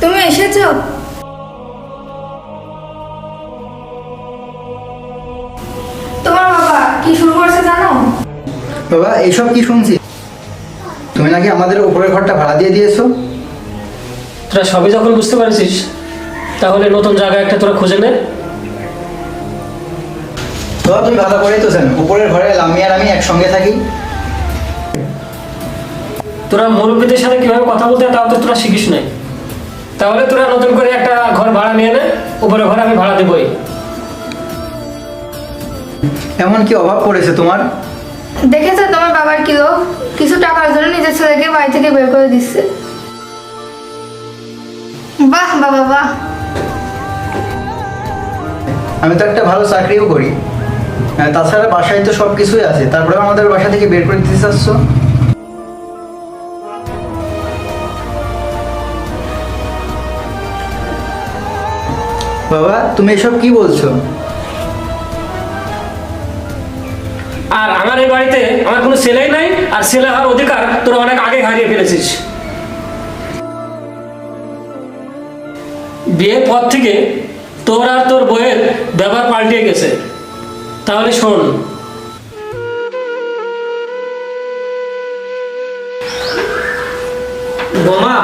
তুমি এসেছ? তোমার বাবা কি শুরু করছে জানো? বাবা এইসব কি শুনছি? তুমি নাকি আমাদের উপরের ঘরটা ভাড়া দিয়ে দিয়েছ? তোরা সবই যখন বুঝতে পারছিস তাহলে নতুন জায়গা একটা তোরা খুঁজে নে। বাবা তুমি ভালো করেই তো জানো উপরের ঘরে লামি আর আমি একসঙ্গে থাকি। তোরা মুরব্বীদের সাথে কীভাবে কথা বলতে তাও তো তোরা শিখিস নাই। তাহলে তোরা নতুন করে একটা ঘর ভাড়া নিয়ে নে উপরে ঘর আমি ভাড়া দেবই। এমন কি অভাব পড়েছে তোমার? দেখেছ তোমার বাবার কি লোক কিছু টাকার জন্য নিজের ছেলেকে বাড়ি থেকে বের করে দিচ্ছে। বাহ বাবা বাহ আমি তো একটা ভালো চাকরিও করি। তাছাড়া বাসায় তো সব কিছুই আছে। তারপরে আমাদের বাসা থেকে বের করে দিতে চাচ্ছ? বাবা তুমি এসব কি বলছো? আর আমার এই বাড়িতে আমার কোনো ছেলেই নাই আর ছেলে হওয়ার অধিকার তোরা অনেক আগে হারিয়ে ফেলেছিস। বিয়ের পর থেকে তোর আর তোর বইয়ের ব্যবহার পাল্টিয়ে গেছে। তাহলে শোন। বোমা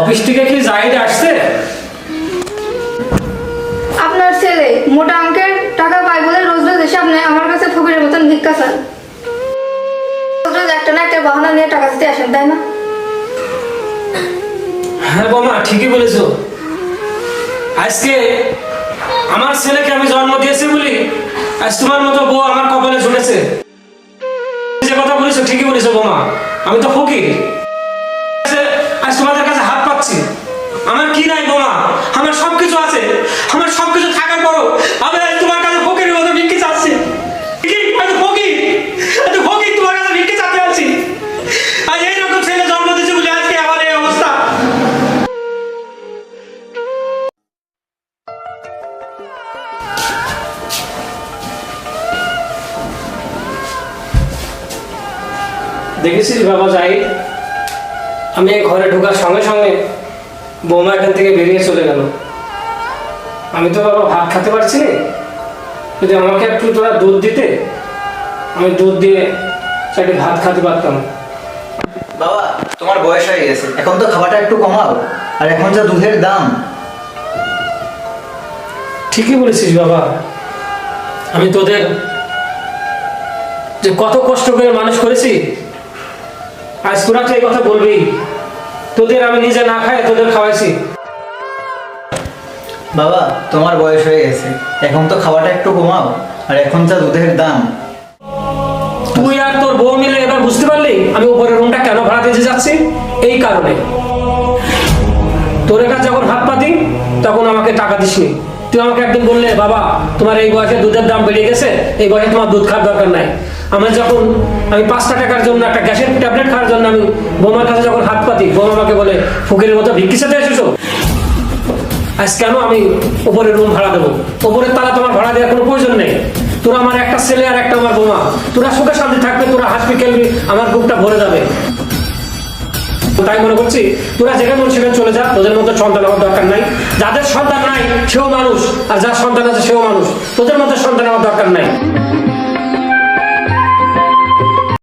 অফিস থেকে কি জাহিদ আসছে? বাহানা নিয়ে টাকা দিতে আসেন, তাই না? হ্যাঁ বোমা, ঠিকই বলেছ। আজকে আমার ছেলেকে আমি জন্ম দিয়েছি বলি আজ তোমার মতো বউ আমার কপালে ঝুলেছে যে কথা বলেছ, ঠিকই বলেছ বোমা। আমি তো আজ- আজ তোমাদের কাছে হাত পাচ্ছি। আমার কি নাই বোমা? আমার সবকিছু আছে। দেখেছিস বাবা যাই আমি ঘরে ঢোকার সঙ্গে সঙ্গে বৌমা এখান থেকে বেরিয়ে চলে গেল। আমি তো বাবা ভাত খেতে পারছি না। যদি আমাকে একটু তোরা দুধ দিতে, আমি দুধ দিয়ে চারটে ভাত খেতে পারতাম। বাবা, তোমার বয়স হয়ে গেছে। এখন তো খাবারটা একটু কমাও। আর এখন যা দুধের দাম ঠিকই বলেছিস বাবা। আমি তোদের যে কত কষ্ট করে মানুষ করেছি আজ তোরা তো এই কথা বলবি তোদের আমি নিজে না খাই তোদের খাওয়াইছি। বাবা তোমার বয়স হয়ে গেছে। এখন তো খাওয়াটা একটু কমাও আর এখন যা দুধের দাম। তুই আর তোর বউ মিলে এবার বুঝতে পারলি আমি উপরের রুমটা কেন ভাড়া দিতে যাচ্ছি? এই কারণে। তোর কাছে যখন হাত পাতি তখন আমাকে টাকা দিসনি। তুই আমাকে একদিন বললে, বাবা, তোমার এই বয়সে দুধের দাম বেড়ে গেছে, এই বয়সে তোমার দুধ খাওয়ার দরকার নাই। আমার যখন, আমি পাঁচটা টাকার জন্য একটা গ্যাসের ট্যাবলেট খাওয়ার জন্য আমি বোমার কাছে যখন হাত পাতি, বোমা আমাকে বলে, ফকিরের মতো ভিক্ষি সাথে এসেছ? আজ কেন আমি উপরে রুম ভাড়া দেবো? উপরের তালা তোমার ভাড়া দেওয়ার কোনো প্রয়োজন নেই। তোরা আমার একটা ছেলে আর একটা আমার বোমা। তোরা সুখে শান্তি থাকবে, তোরা হাসপি খেলবি, আমার বুকটা ভরে যাবে। তাই মনে করছি, তোরা যেখানে মন সেখানে চলে যা, তোদের মধ্যে সন্তান হওয়ার দরকার নাই। যাদের সন্তান নাই, সেও মানুষ, আর যার সন্তান আছে সেও মানুষ। তোদের মধ্যে সন্তান হওয়ার দরকার নাই।